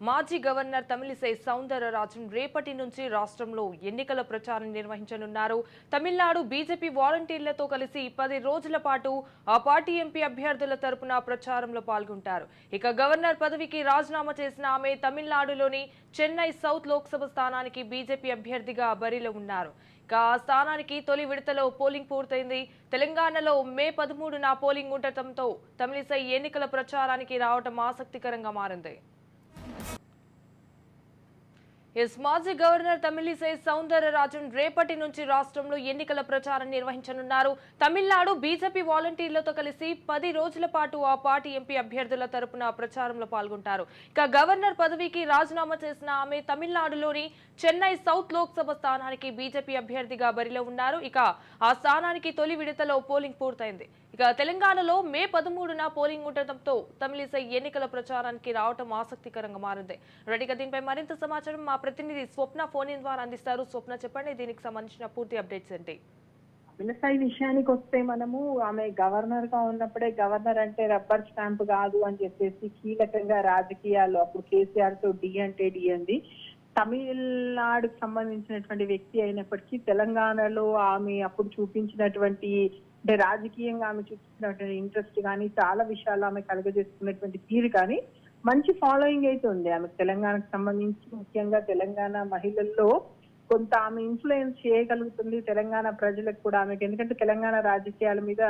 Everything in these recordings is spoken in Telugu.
మాజీ గవర్నర్ తమిళిసై సౌందరరాజన్ రేపటి నుంచి రాష్ట్రంలో ఎన్నికల ప్రచారం నిర్వహించనున్నారు. తమిళనాడు బీజేపీ వాలంటీర్లతో కలిసి పది రోజుల పాటు ఆ పార్టీ ఎంపీ అభ్యర్థుల తరపున ప్రచారంలో పాల్గొంటారు. ఇక గవర్నర్ పదవికి రాజీనామా చేసిన ఆమె తమిళనాడులోని చెన్నై సౌత్ లోక్సభ స్థానానికి బీజేపీ అభ్యర్థిగా బరిలో ఉన్నారు. ఇక ఆ స్థానానికి తొలి విడతలో పోలింగ్ పూర్తయింది. తెలంగాణలో మే పదమూడున పోలింగ్ ఉండటంతో తమిళిసై ఎన్నికల ప్రచారానికి రావడం ఆసక్తికరంగా మారింది. ఎస్ మాజీ గవర్నర్ తమిళిసై సౌందరరాజన్ రేపటి నుంచి రాష్ట్రంలో ఎన్నికల ప్రచారం నిర్వహించనున్నారు. తమిళనాడు బీజేపీ వాలంటీర్లతో కలిసి పది రోజుల పాటు ఆ పార్టీ ఎంపీ అభ్యర్థుల తరపున ప్రచారంలో పాల్గొంటారు. ఇక గవర్నర్ పదవికి రాజీనామా చేసిన ఆమె తమిళనాడులోని చెన్నై సౌత్ లోక్సభ స్థానానికి బీజేపీ అభ్యర్థిగా బరిలో ఉన్నారు. ఇక ఆ స్థానానికి తొలి విడతలో పోలింగ్ పూర్తయింది. ఇక తెలంగాణలో మే పదమూడున పోలింగ్ ఉండటంతో తమిళిసై ఎన్నికల ప్రచారానికి రావటం ఆసక్తికరంగా మారింది. రెడీగా దీనిపై మరింత సమాచారం మా ప్రతినిధి స్వప్న ఫోన్ ఇన్ ద్వారా అందిస్తారు. స్వప్న చెప్పండి దీనికి సంబంధించిన పూర్తి అప్డేట్స్ ఏంటి? తమిళసాయి విషయానికి వస్తే మనము ఆమె గవర్నర్గా ఉన్నప్పుడే గవర్నర్ అంటే రబ్బర్ స్టాంప్ కాదు అని చెప్పేసి కీలకంగా రాజకీయాలు అప్పుడు కేసీఆర్తో డి అంటే డి అంది. తమిళనాడుకు సంబంధించినటువంటి వ్యక్తి అయినప్పటికీ తెలంగాణలో ఆమె అప్పుడు చూపించినటువంటి అంటే రాజకీయంగా ఆమె చూపిస్తున్నటువంటి ఇంట్రెస్ట్ కానీ చాలా విషయాలు ఆమె కలుగజేసుకున్నటువంటి తీరు కానీ మంచి ఫాలోయింగ్ అయితే ఉంది. ఆమె తెలంగాణకు సంబంధించి ముఖ్యంగా తెలంగాణ మహిళల్లో కొంత ఆమె ఇన్ఫ్లుయెన్స్ చేయగలుగుతుంది తెలంగాణ ప్రజలకు కూడా ఆమెకి. ఎందుకంటే తెలంగాణ రాజకీయాల మీద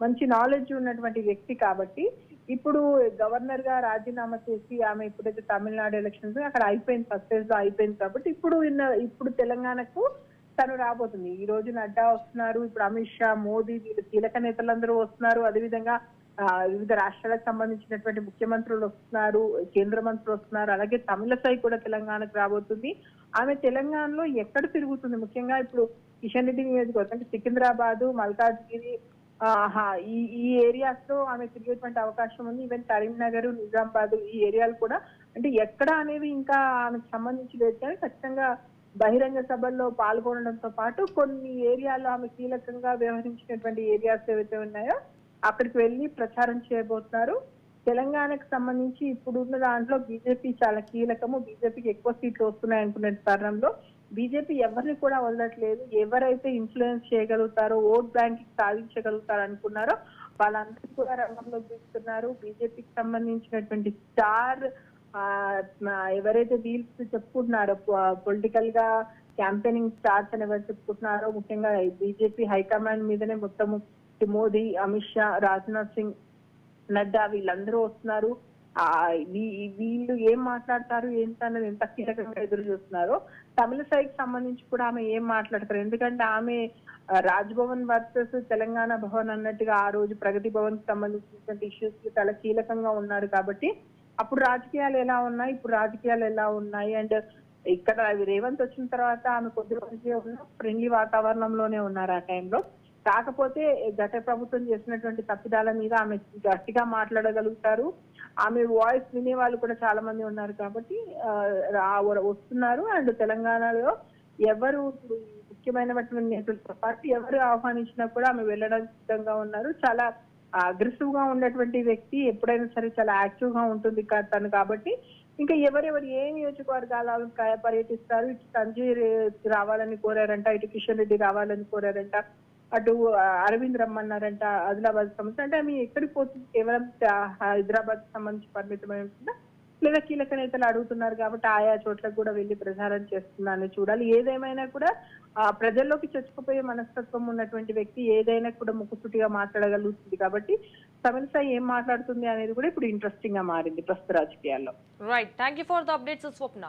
మంచి నాలెడ్జ్ ఉన్నటువంటి వ్యక్తి కాబట్టి ఇప్పుడు గవర్నర్గా రాజీనామా చేసి ఆమె ఇప్పుడైతే తమిళనాడు ఎలక్షన్స్ అక్కడ అయిపోయింది ఫస్ట్ ఫేజ్లో అయిపోయింది కాబట్టి ఇప్పుడు ఇప్పుడు తెలంగాణకు తను రాబోతుంది. ఈ రోజు నడ్డా వస్తున్నారు ఇప్పుడు అమిత్ షా మోదీ వీళ్ళు కీలక నేతలందరూ వస్తున్నారు. అదేవిధంగా వివిధ రాష్ట్రాలకు సంబంధించినటువంటి ముఖ్యమంత్రులు వస్తున్నారు కేంద్ర మంత్రులు వస్తున్నారు. అలాగే తమిళసై కూడా తెలంగాణకు రాబోతుంది. ఆమె తెలంగాణలో ఎక్కడ తిరుగుతుంది? ముఖ్యంగా ఇప్పుడు కిషన్ రెడ్డి నియోజకవర్గం అంటే సికింద్రాబాద్ మల్కాజ్గిరి ఈ ఈ ఏరియాస్లో ఆమె తిరిగేటువంటి అవకాశం ఉంది. ఈవెన్ కరీంనగర్ నిజామాబాద్ ఈ ఏరియాలు కూడా. అంటే ఎక్కడ అనేది ఇంకా ఆమెకు సంబంధించి లేదు కానీ ఖచ్చితంగా బహిరంగ సభల్లో పాల్గొనడంతో పాటు కొన్ని ఏరియాల్లో ఆమె కీలకంగా వ్యవహరించినటువంటి ఏరియాస్ ఏవైతే ఉన్నాయో అక్కడికి వెళ్ళి ప్రచారం చేయబోతున్నారు. తెలంగాణకు సంబంధించి ఇప్పుడున్న దాంట్లో బీజేపీ చాలా కీలకము. బీజేపీకి ఎక్కువ సీట్లు వస్తున్నాయి అనుకునే తరుణంలో బీజేపీ ఎవరిని కూడా వదలట్లేదు. ఎవరైతే ఇన్ఫ్లుయెన్స్ చేయగలుగుతారో ఓట్ బ్యాంక్ సాధించగలుగుతారు అనుకున్నారో వాళ్ళందరూ కూడా రంగంలో చూస్తున్నారు బీజేపీకి సంబంధించినటువంటి స్టార్ ఎవరైతే వీల్స్ చెప్పుకుంటున్నారో పొలిటికల్గా క్యాంపెయినింగ్ స్టార్ట్స్ అని ఎవరు చెప్పుకుంటున్నారో ముఖ్యంగా బీజేపీ హైకమాండ్ మీదనే మొత్తము మోదీ అమిత్ షా రాజ్నాథ్ సింగ్ నడ్డా వీళ్ళందరూ వస్తున్నారు. ఆ వీ- వీళ్ళు ఏం మాట్లాడతారు ఏంటన్నది ఎంత కీలకంగా ఎదురు చూస్తున్నారో తమిళ సైకి సంబంధించి కూడా ఆమె ఏం మాట్లాడతారు? ఎందుకంటే ఆమె రాజ్భవన్ వర్సెస్ తెలంగాణ భవన్ అన్నట్టుగా ఆ రోజు ప్రగతి భవన్కి సంబంధించినటువంటి ఇష్యూస్ చాలా కీలకంగా ఉన్నారు కాబట్టి అప్పుడు రాజకీయాలు ఎలా ఉన్నాయి? ఇప్పుడు రాజకీయాలు ఎలా ఉన్నాయి? అండ్ ఇక్కడ రేవంత్ వచ్చిన తర్వాత ఆమె కొద్ది రోజులే ఉన్న ఫ్రెండ్లీ వాతావరణంలోనే ఉన్నారు ఆ టైంలో. కాకపోతే గత ప్రభుత్వం చేసినటువంటి తప్పిదాల మీద ఆమె గట్టిగా మాట్లాడగలుగుతారు. ఆమె వాయిస్ వినే వాళ్ళు కూడా చాలా మంది ఉన్నారు కాబట్టి రా- వస్తున్నారు. అండ్ తెలంగాణలో ఎవరు ముఖ్యమైనటువంటి నేతలతో పాటు ఎవరు ఆహ్వానించినా కూడా ఆమె వెళ్ళడానికి సిద్ధంగా ఉన్నారు. చాలా అగ్రెసివ్గా ఉన్నటువంటి వ్యక్తి ఎప్పుడైనా సరే చాలా యాక్టివ్గా ఉంటుంది కా- తను కాబట్టి ఇంకా ఎవరెవరు ఏ నియోజకవర్గాలను పర్యటిస్తారు? ఇటు సంజయ్ రావాలని కోరారంట ఇటు కిషన్ రెడ్డి రావాలని కోరారంట అటు అరవింద్ రమ్మన్నారంట ఆదిలాబాద్ సంబంధించి. అంటే ఆమె ఎక్కడికి పోతుంది? కేవలం హైదరాబాద్ సంబంధించి పరిమితమై ఉంటుందా? లేదా కీలక నేతలు అడుగుతున్నారు కాబట్టి ఆయా చోట్లకు కూడా వెళ్ళి ప్రచారం చేస్తున్నారని చూడాలి. ఏదేమైనా కూడా ఆ ప్రజల్లోకి చొచ్చుకుపోయే మనస్తత్వం ఉన్నటువంటి వ్యక్తి ఏదైనా కూడా ముక్కుసూటిగా మాట్లాడగలుగుతుంది కాబట్టి తమిళసై ఏం మాట్లాడుతుంది అనేది కూడా ఇప్పుడు ఇంట్రెస్టింగ్గా మారింది ప్రస్తుత రాజకీయాల్లో. Right thank you for the updates Swapna